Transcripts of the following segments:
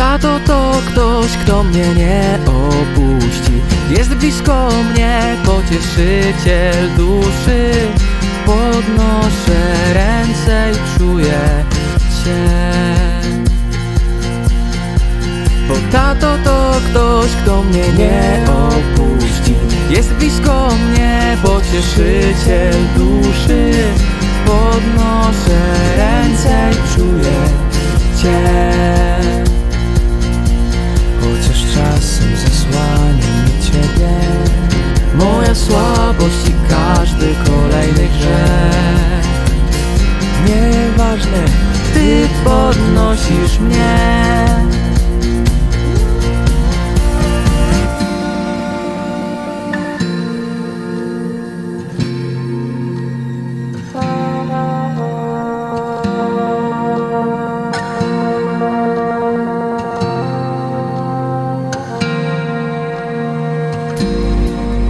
Tato to ktoś, kto mnie nie opuści. Jest blisko mnie, pocieszyciel duszy. Podnoszę ręce i czuję Cię. Bo tato to ktoś, kto mnie nie opuści. Jest blisko mnie, pocieszyciel duszy. Podnoszę ręce i czuję Cię podnosisz mnie.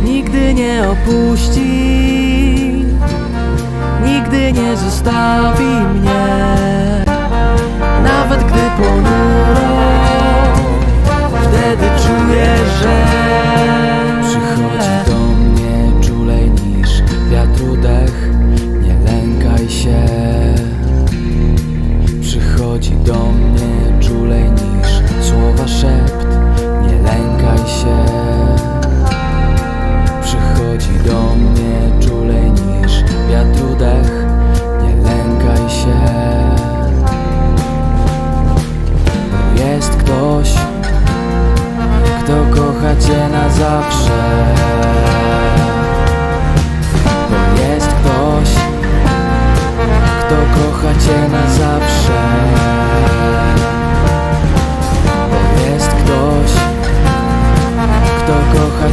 Nigdy nie opuści Nigdy nie zostawi mnie Nawet gdy ponuro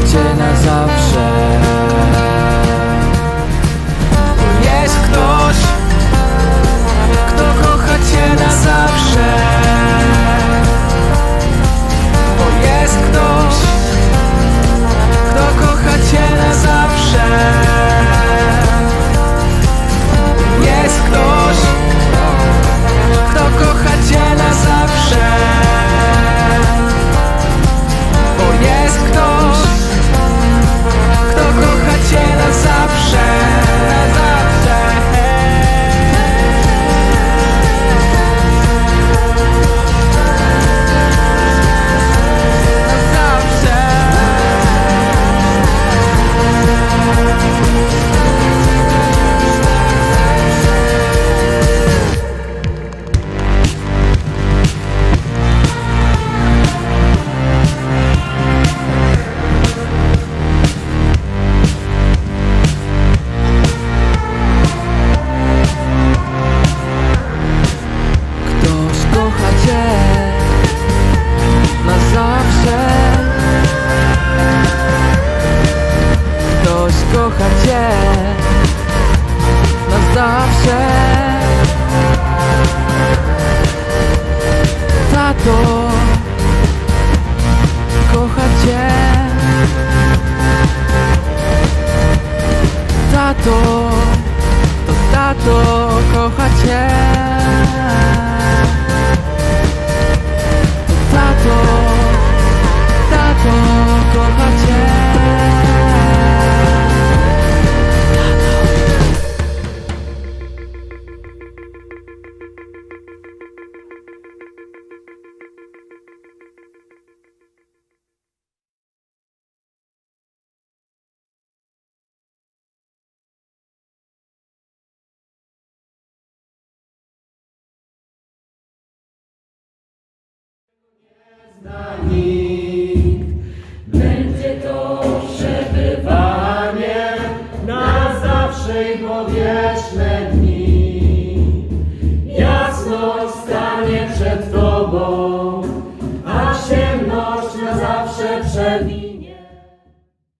Cię na zawsze kocha Cię Będzie to przebywanie na zawsze i powieczne dni. Jasność stanie przed Tobą, a ciemność na zawsze przebije.